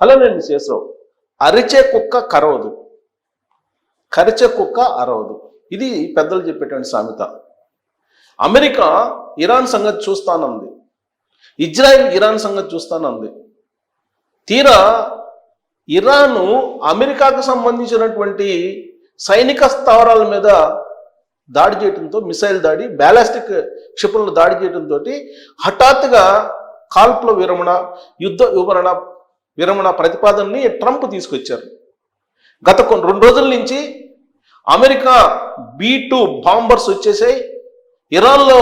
అలానే శేషరావు. అరిచే కుక్క కరవదు. కరిచే కుక్క అరవదు. ఇది పెద్దలు చెప్పేటువంటి సామెత. అమెరికా ఇరాన్ సంగతి చూస్తానంది. ఇజ్రాయెల్ ఇరాన్ సంగతి చూస్తానంది. తీరా ఇరాను అమెరికాకు సంబంధించినటువంటి సైనిక స్థావరాల మీద దాడి చేయడంతో మిసైల్ దాడి బ్యాలాస్టిక్ క్షిపణులు దాడి చేయడంతో హఠాత్తుగా కాల్పుల విరమణ యుద్ధ వివరణ విరమణ ప్రతిపాదనని ట్రంప్ తీసుకొచ్చారు. గత కొన్ని రెండు రోజుల నుంచి అమెరికా బీ టూ బాంబర్స్ వచ్చేసాయి. ఇరాన్లో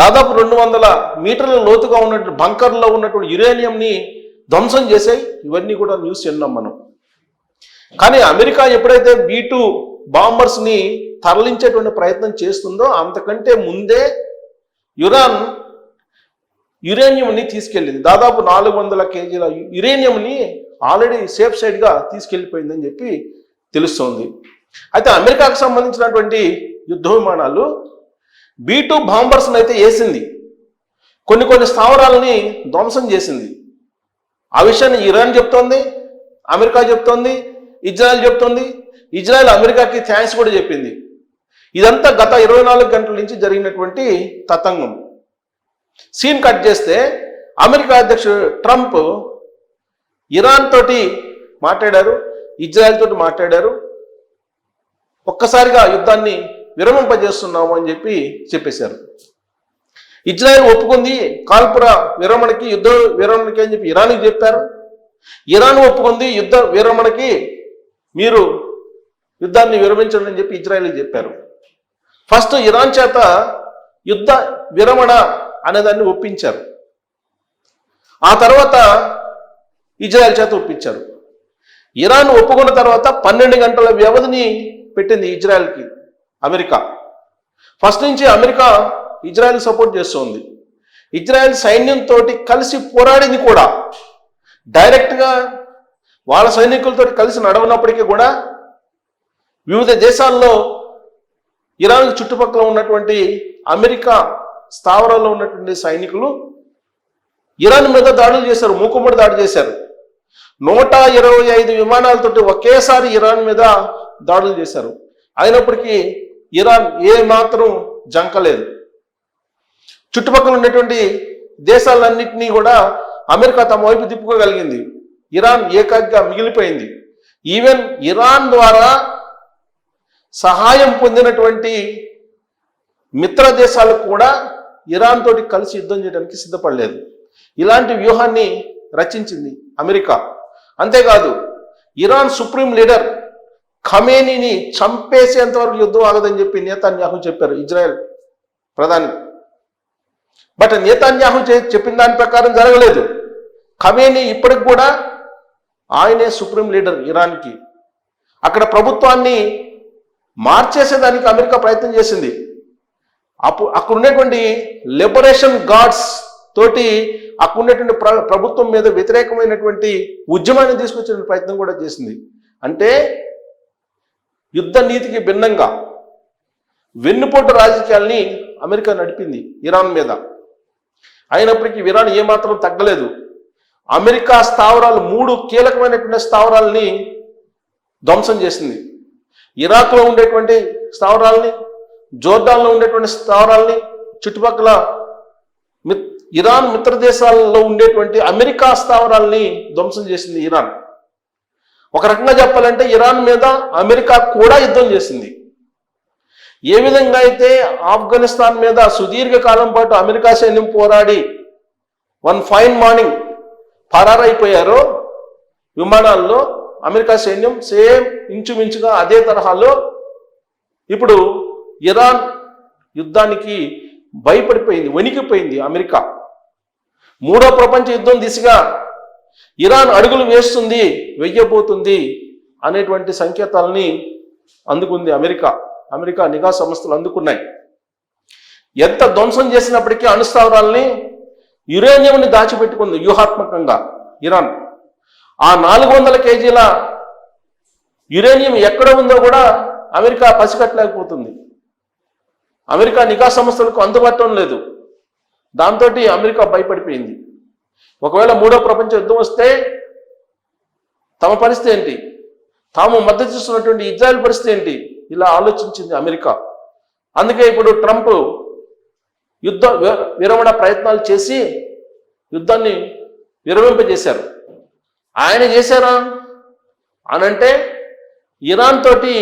దాదాపు రెండు వందల మీటర్ల లోతుగా ఉన్నటువంటి బంకర్లో ఉన్నటువంటి యురేనియంని ధ్వంసం చేశాయి. ఇవన్నీ కూడా న్యూస్ విన్నాం మనం. కానీ అమెరికా ఎప్పుడైతే బీ టూ బాంబర్స్ని తరలించేటువంటి ప్రయత్నం చేస్తుందో అంతకంటే ముందే యురాన్ యురేనియంని తీసుకెళ్ళింది. దాదాపు నాలుగు వందల కేజీల యురేనియంని ఆల్రెడీ సేఫ్ సైడ్గా తీసుకెళ్ళిపోయిందని చెప్పి తెలుస్తోంది. అయితే అమెరికాకు సంబంధించినటువంటి యుద్ధ విమానాలు బీ టూ బాంబర్స్ని అయితే వేసింది కొన్ని కొన్ని స్థావరాలని ధ్వంసం చేసింది. ఆ విషయాన్ని ఇరాన్ చెప్తోంది అమెరికా చెప్తోంది ఇజ్రాయెల్ చెప్తోంది. ఇజ్రాయెల్ అమెరికాకి థ్యాంక్స్ కూడా చెప్పింది. ఇదంతా గత ఇరవై నాలుగు గంటల నుంచి జరిగినటువంటి తతంగం. సీన్ కట్ చేస్తే అమెరికా అధ్యక్షుడు ట్రంప్ ఇరాన్ తోటి మాట్లాడారు ఇజ్రాయెల్ తోటి మాట్లాడారు ఒక్కసారిగా యుద్ధాన్ని విరమింపజేస్తున్నాము అని చెప్పి చెప్పేశారు. ఇజ్రాయెల్ ఒప్పుకుంది కాల్పుర విరమణకి యుద్ధ విరమణకి అని చెప్పి ఇరాన్కి చెప్పారు. ఇరాన్ ఒప్పుకుంది యుద్ధ విరమణకి మీరు యుద్ధాన్ని విరమించండి అని చెప్పి ఇజ్రాయెల్కి చెప్పారు. ఫస్ట్ ఇరాన్ చేత యుద్ధ విరమణ అనేదాన్ని ఒప్పించారు. ఆ తర్వాత ఇజ్రాయెల్ చేత ఒప్పించారు. ఇరాన్ ఒప్పుకున్న తర్వాత పన్నెండు గంటల వ్యవధిని పెట్టింది ఇజ్రాయెల్కి అమెరికా. ఫస్ట్ నుంచి అమెరికా ఇజ్రాయెల్ సపోర్ట్ చేస్తుంది. ఇజ్రాయెల్ సైన్యంతో కలిసి పోరాడింది కూడా. డైరెక్ట్గా వాళ్ళ సైనికులతో కలిసి నడవనప్పటికీ కూడా వివిధ దేశాల్లో ఇరాన్ చుట్టుపక్కల ఉన్నటువంటి అమెరికా స్థావరాల్లో ఉన్నటువంటి సైనికులు ఇరాన్ మీద దాడులు చేశారు మూకుమ్మడి దాడి చేశారు. నూట ఇరవై ఐదు విమానాలతోటి ఒకేసారి ఇరాన్ మీద దాడులు చేశారు. అయినప్పటికీ ఇరాన్ ఏ మాత్రం జంకలేదు చుట్టుపక్కల ఉన్నటువంటి దేశాలన్నింటినీ కూడా అమెరికా తమ వైపు తిప్పుకోగలిగింది. ఇరాన్ ఏకాగ్గా మిగిలిపోయింది. ఈవెన్ ఇరాన్ ద్వారా సహాయం పొందినటువంటి మిత్ర దేశాలకు కూడా ఇరాన్ తోటి కలిసి యుద్ధం చేయడానికి సిద్ధపడలేదు. ఇలాంటి వ్యూహాన్ని రచించింది అమెరికా. అంతేకాదు ఇరాన్ సుప్రీం లీడర్ ఖమేనీని చంపేసేంత వరకు యుద్ధం ఆగదని చెప్పి నేతాన్యాహు చెప్పారు ఇజ్రాయెల్ ప్రధాని. బట్ నేతాన్యాహు చే- చెప్పిన దాని ప్రకారం జరగలేదు. ఖమేనీ ఇప్పటికి కూడా ఆయనే సుప్రీం లీడర్ ఇరాన్కి. అక్కడ ప్రభుత్వాన్ని మార్చేసేదానికి అమెరికా ప్రయత్నం చేసింది. అప్పుడు అక్కడ ఉండేటువంటి లిబరేషన్ గాడ్స్ తోటి అక్కడ ఉండేటువంటి ప్ర ప్రభుత్వం మీద వ్యతిరేకమైనటువంటి ఉద్యమాన్ని తీసుకొచ్చే ప్రయత్నం కూడా చేసింది. అంటే యుద్ధ నీతికి భిన్నంగా వెన్నుపోటు రాజకీయాల్ని అమెరికా నడిపింది ఇరాన్ మీద. అయినప్పటికీ ఇరాన్ ఏమాత్రం తగ్గలేదు. అమెరికా స్థావరాలు మూడు కీలకమైనటువంటి స్థావరాలని ధ్వంసం చేసింది. ఇరాక్లో ఉండేటువంటి స్థావరాలని జోర్డాన్లో ఉండేటువంటి స్థావరాల్ని చుట్టుపక్కల మిత్ ఇరాన్ మిత్ర దేశాలలో ఉండేటువంటి అమెరికా స్థావరాలని ధ్వంసం చేసింది ఇరాన్. ఒక రకంగా చెప్పాలంటే ఇరాన్ మీద అమెరికా కూడా యుద్ధం చేసింది. ఏ విధంగా అయితే ఆఫ్ఘనిస్తాన్ మీద సుదీర్ఘ కాలం పాటు అమెరికా సైన్యం పోరాడి వన్ ఫైన్ మార్నింగ్ పరారైపోయారో విమానాల్లో అమెరికా సైన్యం సేమ్ ఇంచుమించుగా అదే తరహాలో ఇప్పుడు ఇరాన్ యుద్ధానికి భయపడిపోయింది వణికిపోయింది అమెరికా. మూడో ప్రపంచ యుద్ధం దిశగా ఇరాన్ అడుగులు వేస్తుంది వెయ్యబోతుంది అనేటువంటి సంకేతాలని అందుకుంది అమెరికా. అమెరికా నిఘా సంస్థలు అందుకున్నాయి. ఎంత ధ్వంసం చేసినప్పటికీ అణుస్థావరాల్ని యురేనియంని దాచిపెట్టుకుంది వ్యూహాత్మకంగా ఇరాన్. ఆ నాలుగు వందల కేజీల యురేనియం ఎక్కడ ఉందో కూడా అమెరికా పసిగట్టలేకపోతుంది. అమెరికా నిఘా సంస్థలకు అందుబాటులో లేదు. దాంతో అమెరికా భయపడిపోయింది. ఒకవేళ మూడో ప్రపంచ యుద్ధం వస్తే తమ పరిస్థితి ఏంటి? తాము మద్దతు ఇస్తున్నటువంటి ఇజ్రాయెల్ పరిస్థితి ఏంటి? ఇలా ఆలోచించింది అమెరికా. అందుకే ఇప్పుడు ట్రంప్ యుద్ధ విరమణ ప్రయత్నాలు చేసి యుద్ధాన్ని విరమింపజేశారు. ఆయన చేశారా? అనంటే ఇరాన్ తోటి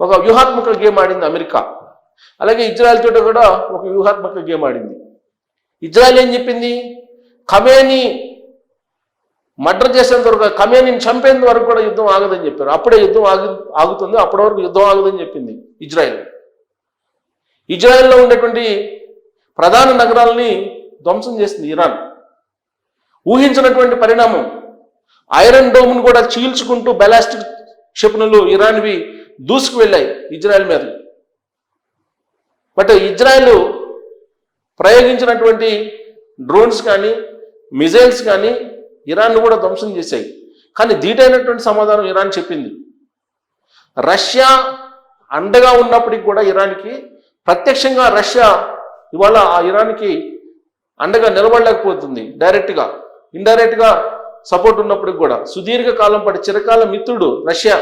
ఒక వ్యూహాత్మక గేమ్ ఆడింది అమెరికా. అలాగే ఇజ్రాయెల్ చోట కూడా ఒక వ్యూహాత్మక గేమ్ ఆడింది. ఇజ్రాయెల్ ఏం చెప్పింది? ఖమేని మర్డర్ చేసేంత వరకు ఖమేనిని చంపేంత వరకు కూడా యుద్ధం ఆగదని చెప్పారు. అప్పుడే యుద్ధం ఆగు ఆగుతుంది అప్పటి వరకు యుద్ధం ఆగదని చెప్పింది ఇజ్రాయెల్. ఇజ్రాయెల్లో ఉండేటువంటి ప్రధాన నగరాలని ధ్వంసం చేసింది ఇరాన్. ఊహించినటువంటి పరిణామం ఐరన్ డోమ్ను కూడా చీల్చుకుంటూ బెలాస్టిక్ క్షిపణులు ఇరాన్వి దూసుకు వెళ్ళాయి ఇజ్రాయెల్ మీద. బట్ ఇజ్రాయెల్ ప్రయోగించినటువంటి డ్రోన్స్ కానీ మిజైల్స్ కానీ ఇరాన్ను కూడా ధ్వంసం చేశాయి. కానీ ధీటైనటువంటి సమాధానం ఇరాన్ చెప్పింది. రష్యా అండగా ఉన్నప్పటికి కూడా ఇరాన్కి ప్రత్యక్షంగా రష్యా ఇవాళ ఆ ఇరాన్కి అండగా నిలబడలేకపోతుంది డైరెక్ట్గా ఇండైరెక్ట్గా సపోర్ట్ ఉన్నప్పటికి కూడా. సుదీర్ఘ కాలం పాటు చిరకాల మిత్రుడు రష్యా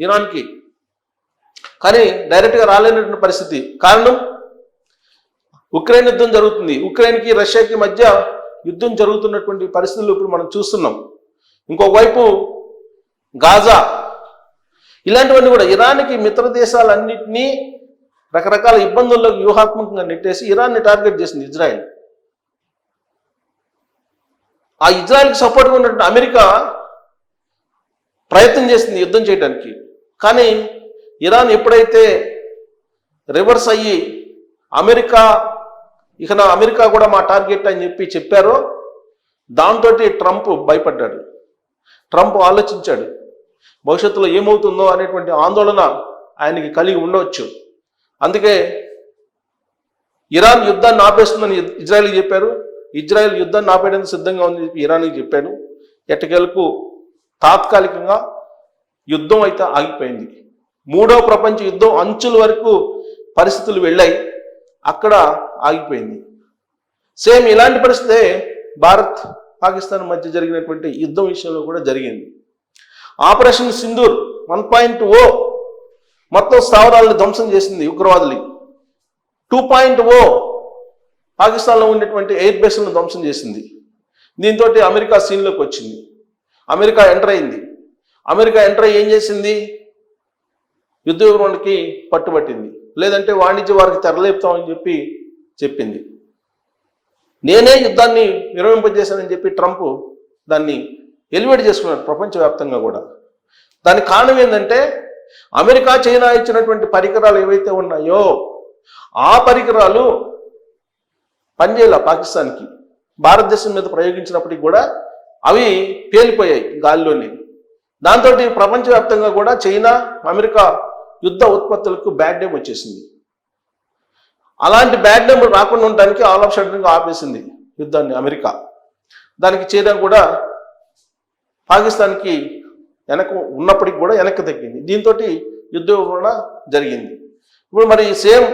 ఇరాన్కి. కానీ డైరెక్ట్గా రాలేనటువంటి పరిస్థితి. కారణం? ఉక్రెయిన్ యుద్ధం జరుగుతుంది. ఉక్రెయిన్కి రష్యాకి మధ్య యుద్ధం జరుగుతున్నటువంటి పరిస్థితులు ఇప్పుడు మనం చూస్తున్నాం. ఇంకోవైపు గాజా. ఇలాంటివన్నీ కూడా ఇరాన్కి మిత్ర దేశాలన్నింటినీ రకరకాల ఇబ్బందుల్లోకి వ్యూహాత్మకంగా నెట్టేసి ఇరాన్ని టార్గెట్ చేసింది ఇజ్రాయెల్. ఆ ఇజ్రాయెల్కి సపోర్ట్గా ఉన్నటువంటి అమెరికా ప్రయత్నం చేసింది యుద్ధం చేయడానికి. కానీ ఇరాన్ ఎప్పుడైతే రివర్స్ అయ్యి అమెరికా ఇక నా అమెరికా కూడా మా టార్గెట్ అని చెప్పి చెప్పారో దాంతో ట్రంప్ భయపడ్డాడు. ట్రంప్ ఆలోచించాడు భవిష్యత్తులో ఏమవుతుందో అనేటువంటి ఆందోళన ఆయనకి కలిగి ఉండవచ్చు. అందుకే ఇరాన్ యుద్ధాన్ని ఆపేస్తుందని ఇజ్రాయెల్ చెప్పారు. ఇజ్రాయెల్ యుద్ధాన్ని ఆపేయడానికి సిద్ధంగా ఉందని చెప్పి ఇరాన్కి చెప్పాడు. ఎట్టకేలకు తాత్కాలికంగా యుద్ధం అయితే ఆగిపోయింది. మూడో ప్రపంచ యుద్ధం అంచుల వరకు పరిస్థితులు వెళ్ళాయి. అక్కడ ఆగిపోయింది. సేమ్ ఇలాంటి పరిస్థితే భారత్ పాకిస్తాన్ మధ్య జరిగినటువంటి యుద్ధం విషయంలో కూడా జరిగింది. Operation Sindoor one point O మొత్తం స్థావరాలను ధ్వంసం చేసింది ఉగ్రవాదులు టూ పాయింట్ ఓ పాకిస్తాన్లో ఉండేటువంటి ఎయిర్ బేస్లను ధ్వంసం చేసింది. దీంతో అమెరికా సీన్లోకి వచ్చింది. అమెరికా ఎంటర్ అయింది. అమెరికా ఎంటర్ అయ్యి ఏం చేసింది? యుద్ధ వివరణకి పట్టుబట్టింది. లేదంటే వాణిజ్య వారికి తెరలేపుతామని చెప్పి చెప్పింది. నేనే యుద్ధాన్ని విరమింపజేశానని చెప్పి ట్రంప్ దాన్ని ఎలివేట్ చేసుకున్నాడు ప్రపంచవ్యాప్తంగా కూడా. దానికి కారణం ఏంటంటే అమెరికా చైనా ఇచ్చినటువంటి పరికరాలు ఏవైతే ఉన్నాయో ఆ పరికరాలు పనిచేయాల పాకిస్తాన్కి. భారతదేశం మీద ప్రయోగించినప్పటికి కూడా అవి పేలిపోయాయి గాల్లోనే. దాంతో ప్రపంచవ్యాప్తంగా కూడా చైనా అమెరికా యుద్ధ ఉత్పత్తులకు బ్యాడ్ నేమ్ వచ్చేసింది. అలాంటి బ్యాడ్ నేమ్ రాకుండా ఉండడానికి ఆల్ ఆఫ్ సడన్గా ఆపేసింది యుద్ధాన్ని అమెరికా. దానికి చైనా కూడా పాకిస్తాన్కి వెనక ఉన్నప్పటికి కూడా వెనక్కి తగ్గింది. దీంతో యుద్ధ వివరణ జరిగింది. ఇప్పుడు మరి సేమ్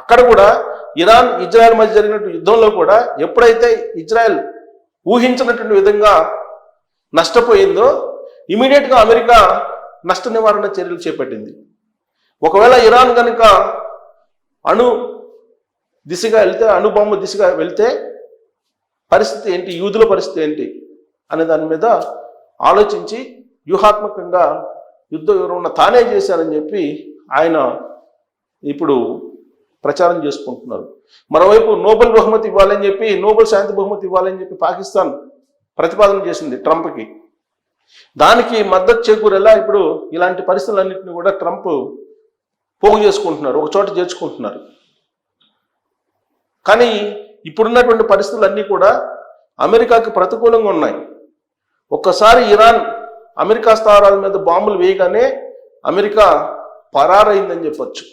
అక్కడ కూడా ఇరాన్ ఇజ్రాయెల్ మధ్య జరిగినటువంటి యుద్ధంలో కూడా ఎప్పుడైతే ఇజ్రాయెల్ ఊహించినటువంటి విధంగా నష్టపోయిందో ఇమీడియట్గా అమెరికా నష్ట నివారణ చర్యలు చేపట్టింది. ఒకవేళ ఇరాన్ కనుక అణు దిశగా వెళ్తే అణుబొమ్మ దిశగా వెళ్తే పరిస్థితి ఏంటి? యూదుల పరిస్థితి ఏంటి? అనే దాని మీద ఆలోచించి వ్యూహాత్మకంగా యుద్ధ వివరణ తానే చేశారని చెప్పి ఆయన ఇప్పుడు ప్రచారం చేసుకుంటున్నారు. మరోవైపు నోబెల్ బహుమతి ఇవ్వాలని చెప్పి నోబెల్ శాంతి బహుమతి ఇవ్వాలని చెప్పి పాకిస్తాన్ ప్రతిపాదన చేసింది ట్రంప్కి. దానికి మద్దతు చేకూరేలా ఇప్పుడు ఇలాంటి పరిస్థితులన్నింటినీ కూడా ట్రంప్ పోగు చేసుకుంటున్నారు ఒక చోట చేర్చుకుంటున్నారు. కానీ ఇప్పుడున్నటువంటి పరిస్థితులు అన్నీ కూడా అమెరికాకి ప్రతికూలంగా ఉన్నాయి. ఒక్కసారి ఇరాన్ అమెరికా స్థావరాల మీద బాంబులు వేయగానే అమెరికా పరారైందని చెప్పొచ్చు.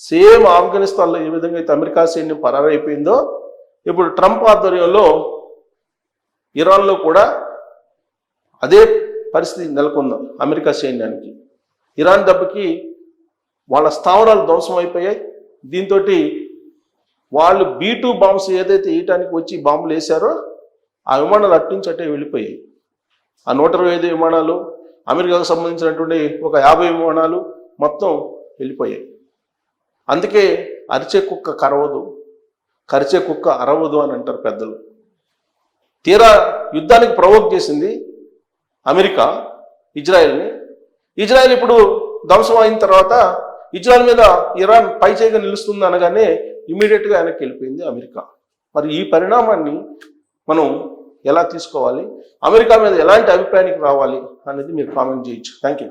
సేమ్ ఆఫ్ఘనిస్తాన్లో ఏ విధంగా అయితే అమెరికా సైన్యం పరారైపోయిందో ఇప్పుడు ట్రంప్ ఆధ్వర్యంలో ఇరాన్లో కూడా అదే పరిస్థితి నెలకొందాం అమెరికా సైన్యానికి. ఇరాన్ దెబ్బకి వాళ్ళ స్థావరాలు ధ్వంసం అయిపోయాయి. దీంతో వాళ్ళు బీ టూ బాంబ్స్ ఏదైతే వేయటానికి వచ్చి బాంబులు వేశారో ఆ విమానాలు అట్టించి అట్టే వెళ్ళిపోయాయి. ఆ నూట ఇరవై ఐదు విమానాలు అమెరికాకు సంబంధించినటువంటి ఒక యాభై విమానాలు మొత్తం వెళ్ళిపోయాయి. అందుకే అరిచే కుక్క కరవదు కరిచే కుక్క అరవదు అని అంటారు పెద్దలు. తీరా యుద్ధానికి ప్రవోక్ చేసింది అమెరికా ఇజ్రాయెల్ని. ఇజ్రాయెల్ ఇప్పుడు ధ్వంసం అయిన తర్వాత ఇజ్రాయల్ మీద ఇరాన్ పై చేయగా నిలుస్తుంది అనగానే ఇమీడియట్గా వెనక్కి వెళ్ళిపోయింది అమెరికా. మరి ఈ పరిణామాన్ని మనం ఎలా తీసుకోవాలి? అమెరికా మీద ఎలాంటి అభిప్రాయానికి రావాలి అనేది మీరు కామెంట్ చేయొచ్చు. Thank you